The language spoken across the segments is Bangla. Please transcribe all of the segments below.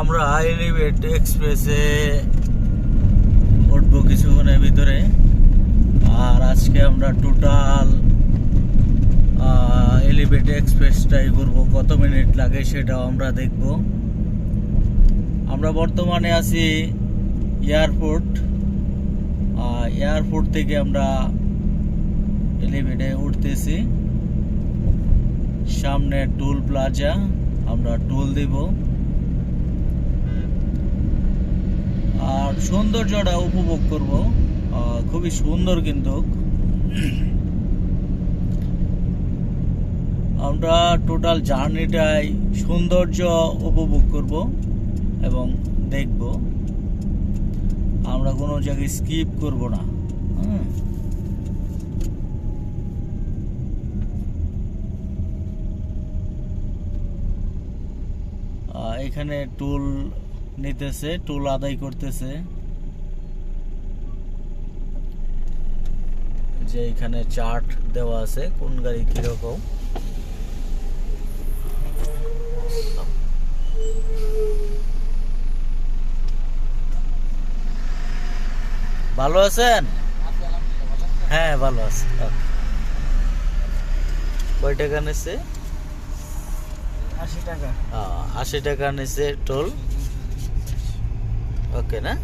আমরা এলিভেট এক্সপ্রেসে উঠবো কিছুক্ষণের ভিতরে। আর আজকে আমরা টোটাল এলিভেট এক্সপ্রেসটাই ঘুরবো। কত মিনিট লাগে সেটাও আমরা দেখব। আমরা বর্তমানে আছি এয়ারপোর্ট। এয়ারপোর্ট থেকে আমরা এলিভেটে উঠতেছি। সামনে টোল প্লাজা আমরা টোল দিব। আর সৌন্দর্যটা উপভোগ করব। খুবই সুন্দর কিন্তু। আমরা টোটাল জার্নিটাই সৌন্দর্য উপভোগ করব এবং দেখব। আমরা কোনো জায়গায় স্কিপ করব না। হ্যাঁ। এখানে টুল নিতেছে টোল আদায় করতেছে। যে এখানে চার্ট দেওয়া আছে কোন গাড়ি কীরকম। ভালো আছেন? হ্যাঁ ভালো আছে। কয় টাকা নিচ্ছে আশি টাকা। আশি টাকা নিচ্ছে টোল না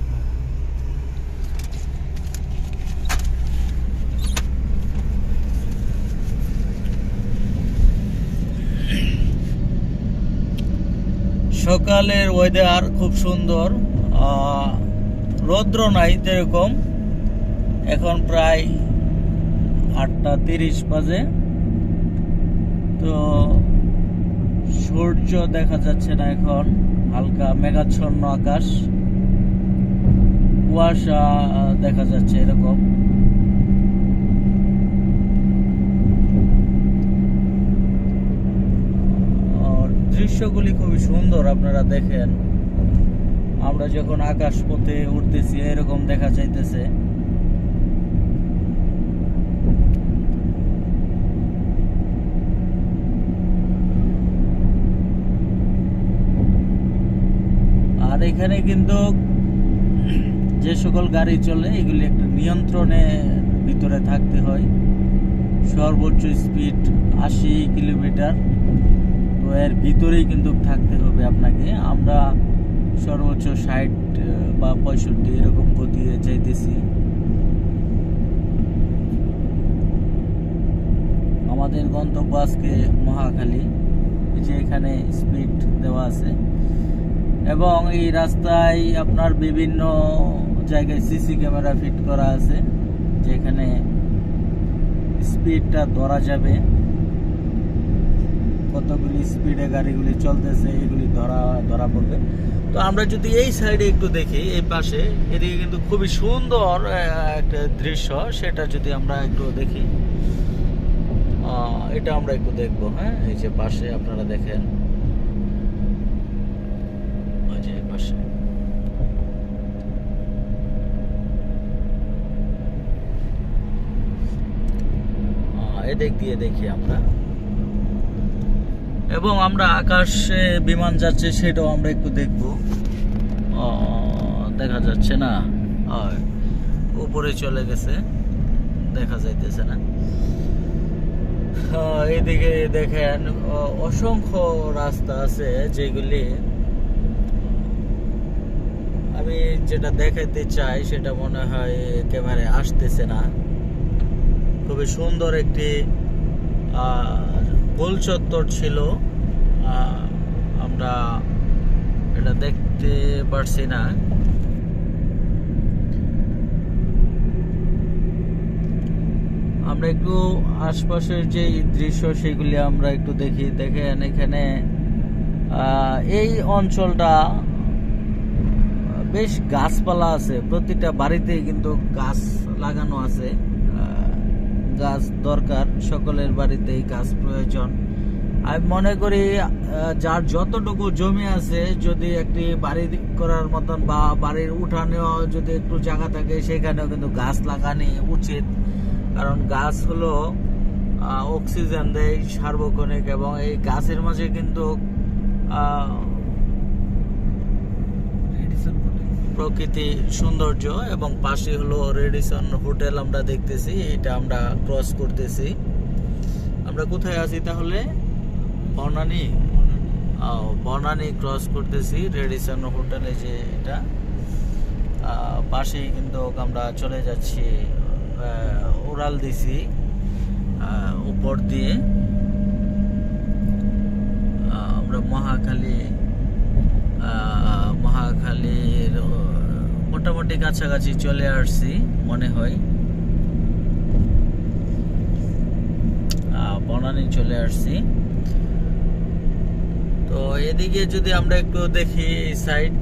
সকালের ওয়েদার খুব সুন্দর রৌদ্র নাই এরকম এখন প্রায় আটটা তিরিশ বাজে। তো সূর্য দেখা যাচ্ছে না এখন, হালকা মেঘাচ্ছন্ন আকাশ। কুয়াশা দেখা যাচ্ছে এরকম। দৃশ্যগুলি খুবই সুন্দর আপনারা দেখেন। আমরা যখন আকাশ পথে উঠতেছি এরকম দেখা যাইতেছে। আর এখানে কিন্তু যে সকল গাড়ি চলে, এগুলি একটা নিয়ন্ত্রণে ভিতরে থাকতে হয়। সর্বোচ্চ স্পিড আশি কিলোমিটার। তো এর ভিতরেই কিন্তু থাকতে হবে আপনাকে। আমরা সর্বোচ্চ ষাট বা পঁয়ষট্টি এরকম গতিয়ে যাইতেছি। আমাদের গন্তব্য আজকে মহাখালী যে এখানে স্পিড দেওয়া আছে। এবং এই রাস্তায় আপনার বিভিন্ন জায়গায় সিসি ক্যামেরা ফিট করা আছে, যেখানে স্পিডটা ধরা যাবে। কতগুলি স্পিডে গাড়িগুলি চলতেছে, এগুলি ধরা ধরা পড়বে। তো আমরা যদি এই সাইডে একটু দেখি, এই পাশে, এদিকে কিন্তু খুবই সুন্দর একটা দৃশ্য, সেটা যদি আমরা একটু দেখি। এটা আমরা একটু দেখব হ্যাঁ? এই যে পাশে আপনারা দেখেন। পাশে আহ, এদিক দিয়ে দেখি আমরা। এবং আমরা আকাশে বিমান যাচ্ছে সেটাও আমরা একটু দেখব। দেখা যাচ্ছে না। উপরে চলে গেছে। দেখা যাইতেছে না। আহ, এদিকে দেখেন অসংখ্য রাস্তা আছে যেগুলি আমি যেটা দেখাতে চাই সেটা মনে হয় ক্যামেরায় আসতেছে না। খুবই সুন্দর একটি গোল চত্বর ছিল। আমরা এটা দেখতে পারছি না। আমরা একটু আশপাশের যে দৃশ্য, সেগুলি আমরা একটু দেখি। দেখেন এখানে এই অঞ্চলটা বেশ গাছপালা আছে। প্রতিটা বাড়িতে কিন্তু গাছ লাগানো আছে। গাছ দরকার, সকলের বাড়িতেই গাছ প্রয়োজন। আমি মনে করি যার যতটুকু জমি আছে, যদি একটি বাড়ি করার মতন বা বাড়ির উঠানেও যদি একটু জায়গা থাকে, সেখানেও কিন্তু গাছ লাগানি উচিত। কারণ গাছ হলো অক্সিজেন দেয় সার্বক্ষণিক এবং এই গাছের মাঝে কিন্তু আহ, প্রকৃতি সৌন্দর্য এবং পাশে হলো রেডিসন হোটেল আমরা দেখতেছি, এটা আমরা ক্রস করতেছি। আমরা কোথায় আছি তাহলে? বনানী বনানী ক্রস করতেছি, রেডিসন হোটেলে যে এটা। পাশেই কিন্তু আমরা চলে যাচ্ছি উড়াল দিছি উপর দিয়ে। আমরা মহাখালী মহাখালীর মোটামুটি কাছাকাছি চলে আসছি, মনে হয়। বনানী চলে আসছি। তো এদিকে যদি আমরা একটু দেখি এই সাইড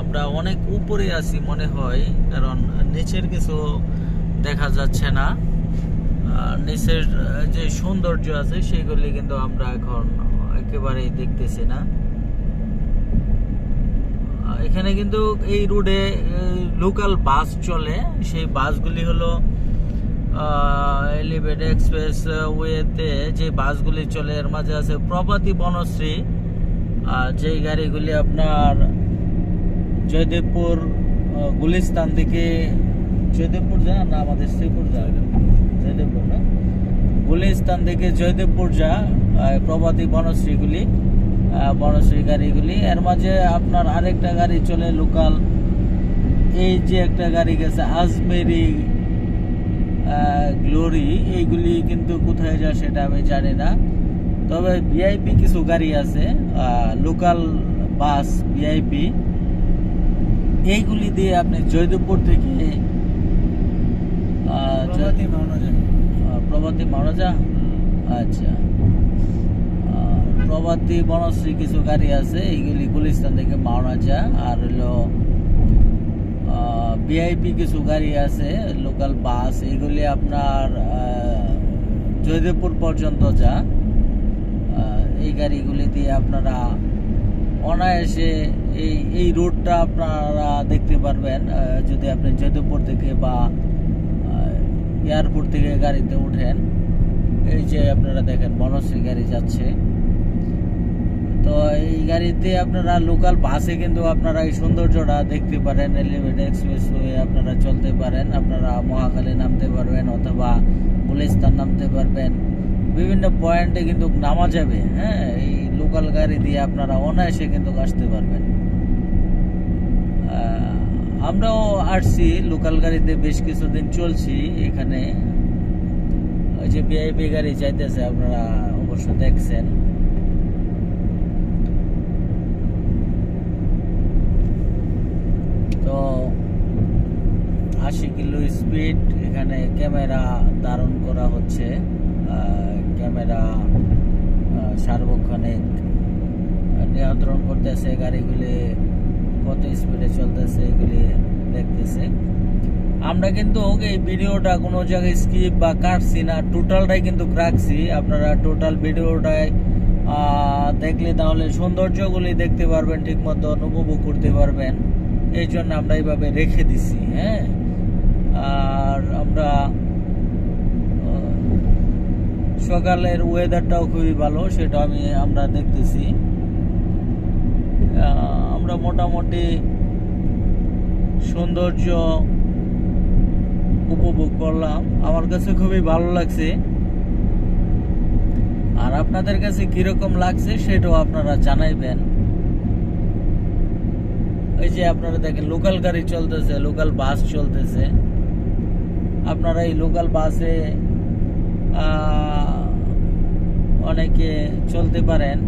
আমরা অনেক উপরে আছি মনে হয়, কারণ নিচের কিছু দেখা যাচ্ছে না। নিচের যে সৌন্দর্য আছে, সেগুলি কিন্তু আমরা এখন একেবারেই দেখতেছি না। এখানে কিন্তু এই রোডে লোকাল বাস চলে। সেই বাসগুলি হলো এলিভেট এক্সপ্রেস ওয়েতে যে বাসগুলি চলে, এর মাঝে আছে প্রভাতী বনশ্রী, আর যেই গাড়িগুলি আপনার জয়দেবপুর গুলিস্তান থেকে, জয়দেবপুর যা না, আমাদের শ্রীপুর যা জয়দেবপুর না? গুলিস্তান থেকে জয়দেবপুর যা প্রভাতী বনশ্রীগুলি। আহ, বনশ্রী গাড়িগুলি। এর মাঝে আপনার আরেকটা গাড়ি চলে লোকাল। এই যে একটা গাড়ি গেছে আজমেরি গ্লোরি এইগুলি কিন্তু কোথায় যায় সেটা আমি জানি না। তবে ভিআইপি কিছু গাড়ি আছে লোকাল বাস ভিআইপি এইগুলি দিয়ে আপনি জয়দেবপুর থেকে প্রভাতী মাওনাজা আচ্ছা। প্রভাতী বনশ্রী কিছু গাড়ি আছে এইগুলি গুলিস্তান থেকে মাওনা যা আর হলো ভিআইপি কিছু গাড়ি আছে, লোকাল বাস, এগুলি আপনার জয়দেবপুর পর্যন্ত যা এই গাড়িগুলি দিয়ে আপনারা অনায়াসে এই এই রোডটা আপনারা দেখতে পারবেন। যদি আপনি জয়দেবপুর থেকে বা এয়ারপোর্ট থেকে গাড়িতে উঠেন, এই যে আপনারা দেখেন বনশ্রী গাড়ি যাচ্ছে। তো এই গাড়িতে আপনারা লোকাল বাসে কিন্তু আপনারা এই সৌন্দর্যটা দেখতে পারেন এলিভেট এক্সপ্রেস হয়ে আপনারা চলতে পারেন, আপনারা মহাকালী নামতে পারবেন অথবা গুলিস্তান নামতে পারবেন। বিভিন্ন পয়েন্টে কিন্তু নামা যাবে হ্যাঁ? এই লোকাল গাড়ি দিয়ে আপনারা অনায়াসে কিন্তু আসতে পারবেন। আমরাও আসছি লোকাল গাড়িতে বেশ কিছুদিন চলছি এখানে। ওই যে ভিআইপি গাড়ি যাইতেছে আপনারা অবশ্য দেখছেন। তো আশি কিলো স্পিড এখানে ক্যামেরা ধারণ করা হচ্ছে। ক্যামেরা সার্বক্ষণিক নিয়ন্ত্রণ করতেছে, গাড়িগুলি কত স্পিডে চলতেছে এগুলি দেখতেছে। আমরা কিন্তু এই ভিডিওটা কোনো জায়গায় স্কিপ বা কাটছি না টোটালটাই কিন্তু রাখছি। আপনারা টোটাল ভিডিওটাই দেখলে তাহলে সৌন্দর্যগুলি দেখতে পারবেন ঠিক মতন উপভোগ করতে পারবেন। এই জন্য আমরা এইভাবে রেখে দিছি হ্যাঁ? আর আমরা সকালের ওয়েদারটাও খুবই ভালো, সেটা আমি, আমরা দেখতেছি। আমরা মোটামুটি সৌন্দর্য উপভোগ করলাম। আমার কাছে খুবই ভালো লাগছে। আর আপনাদের কাছে কীরকম লাগছে সেটাও আপনারা জানাইবেন। এই যে আপনারা দেখেন লোকাল গাড়ি চলতেছে লোকাল বাস চলতেছে। আপনারা এই লোকাল বাসে অনেকে চলতে পারেন।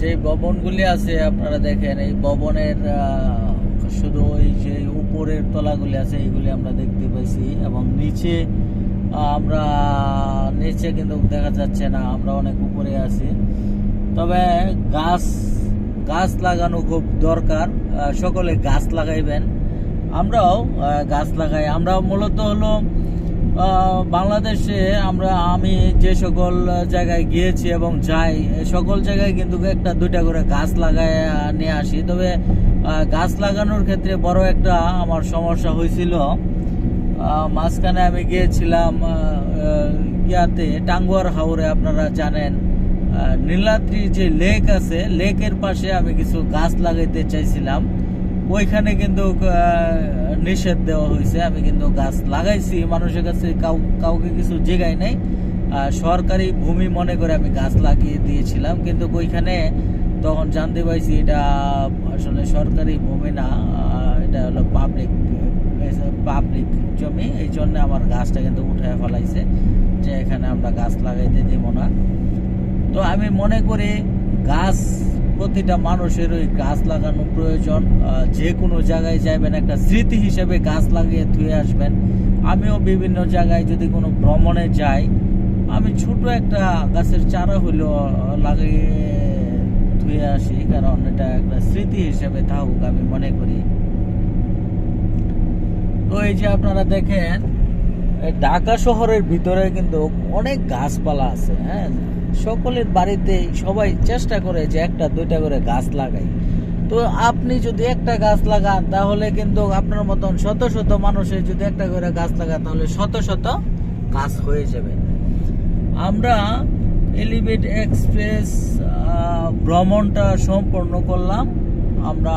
যে ভবনগুলি আছে, আপনারা দেখেন, এই ভবনের শুধু ওই যে উপরের তলাগুলি আছে, এইগুলি আমরা দেখতে পাইছি এবং নিচে, আমরা নিচে কিন্তু দেখা যাচ্ছে না, আমরা অনেক উপরে আছি। তবে গাছ গাছ লাগানো খুব দরকার সকলে গাছ লাগাইবেন। আমরাও গাছ লাগাই। আমরা মূলত হলো বাংলাদেশে আমরা, আমি যে সকল জায়গায় গিয়েছি এবং যাই সকল জায়গায় কিন্তু একটা দুইটা করে গাছ লাগায় নিয়ে আসি। তবে গাছ লাগানোর ক্ষেত্রে বড় একটা আমার সমস্যা হয়েছিল। মাঝখানে আমি গিয়েছিলাম ইয়াতে, টাঙ্গুয়ার হাওরে আপনারা জানেন। নীলাদ্রি যে লেক আছে, লেকের পাশে আমি কিছু গাছ লাগাইতে চাইছিলাম। ওইখানে কিন্তু নিষেধ দেওয়া হয়েছে। আমি কিন্তু গাছ লাগাইছি। মানুষের কাছে কাউ- কাউকে কিছু জায়গায় নেই। সরকারি ভূমি মনে করে আমি গাছ লাগিয়ে দিয়েছিলাম। কিন্তু ওইখানে তখন জানতে পাইছি এটা আসলে সরকারি ভূমি না এটা হলো পাবলিক পাবলিক জমি, এই জন্য আমার গাছটা কিন্তু উঠে ফেলাইছে যে এখানে আমরা গাছ লাগাইতে দিব না। তো আমি মনে করি গাছ, প্রতিটা মানুষের ওই গাছ লাগানো প্রয়োজন যে কোনো জায়গায় যাবেন একটা স্মৃতি হিসেবে গাছ লাগিয়ে ধুয়ে আসবেন। আমিও বিভিন্ন জায়গায় যদি কোনো ভ্রমণে যাই, আমি ছোট একটা গাছের চারা হইলেও লাগিয়ে ধুয়ে আসি, কারণ এটা একটা স্মৃতি হিসেবে থাকুক, আমি মনে করি। তো এই যে আপনারা দেখেন ঢাকা শহরের ভিতরে কিন্তু অনেক গাছপালা আছে হ্যাঁ? সকলের বাড়িতে সবাই চেষ্টা করে যে একটা, দুইটা করে গাছ লাগাই। তো আপনি যদি একটা গাছ লাগান, তাহলে কিন্তু আপনার মতন শত শত মানুষের যদি একটা করে গাছ লাগান, তাহলে শত শত গাছ হয়ে যাবে। আমরা এলিভেট এক্সপ্রেস ভ্রমণটা সম্পন্ন করলাম। আমরা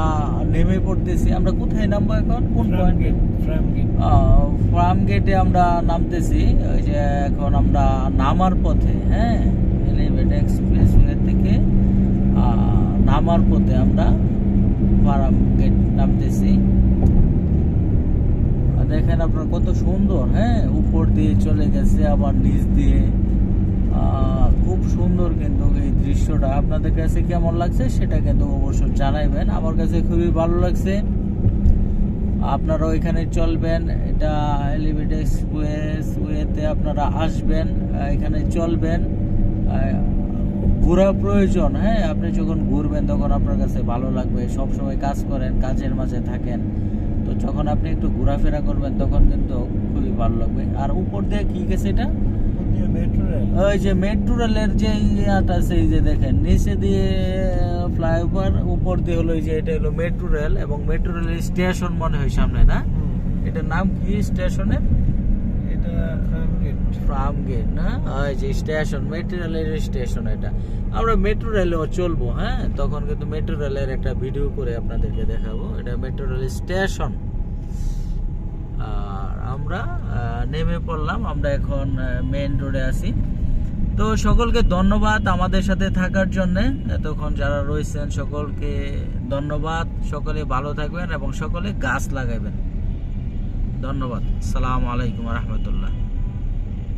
নেমে পড়তেছি। আমরা কোথায় নামবো এখন? কোন পয়েন্ট ফার্ম গেটে আমরা নামতেছি। ওই যে এখন আমরা নামার পথে হ্যাঁ? এলিভেট এক্সপ্রেস ওয়ে থেকে নামার পথে আমরা ফার্ম গেট নামতেছি। দেখেন আপনার কত সুন্দর হ্যাঁ? উপর দিয়ে চলে গেছে আবার নিচ দিয়ে আহ, খুব সুন্দর কিন্তু এই দৃশ্যটা আপনাদের কাছে কেমন লাগছে সেটা কিন্তু অবশ্যই জানাইবেন। আমার কাছে খুবই ভালো লাগছে। আপনারা ওইখানে চলবেন, এটা এলিভেট এক্সপ্রেস ওয়েতে আপনারা আসবেন, এখানে চলবেন। ঘোরা প্রয়োজন হ্যাঁ? আপনি যখন ঘুরবেন তখন আপনার কাছে ভালো লাগবে সব সময় কাজ করেন, কাজের মাঝে থাকেন। তো যখন আপনি একটু ঘোরাফেরা করবেন তখন কিন্তু খুবই ভালো লাগবে। আর উপর দিয়ে কি গেছে এটা? ওই যে মেট্রো রেলের যে ইয়াটা এই যে দেখেন নিচে দিয়ে ফ্লাইওভার উপর দিয়ে হলো যে এটা হলো মেট্রো রেল এবং মেট্রো রেলের স্টেশন মনে হয় সামনে না? এটার নাম কি স্টেশনের? ফ্রাম গেট না? ওই যে স্টেশন মেট্রো রেলের স্টেশন এটা। আমরা মেট্রো রেলেও চলবো হ্যাঁ? তখন কিন্তু মেট্রো রেলের একটা ভিডিও করে আপনাদেরকে দেখাবো। এটা মেট্রো রেল স্টেশন আর আমরা নেমে পড়লাম। আমরা এখন মেন রোডে আছি। তো সকলকে ধন্যবাদ আমাদের সাথে থাকার জন্য। এতক্ষণ যারা রয়েছেন সকলকে ধন্যবাদ। সকলে ভালো থাকবেন এবং সকলে গাছ লাগাবেন। ধন্যবাদ। সালাম আলাইকুম রহমতুল্লাহ।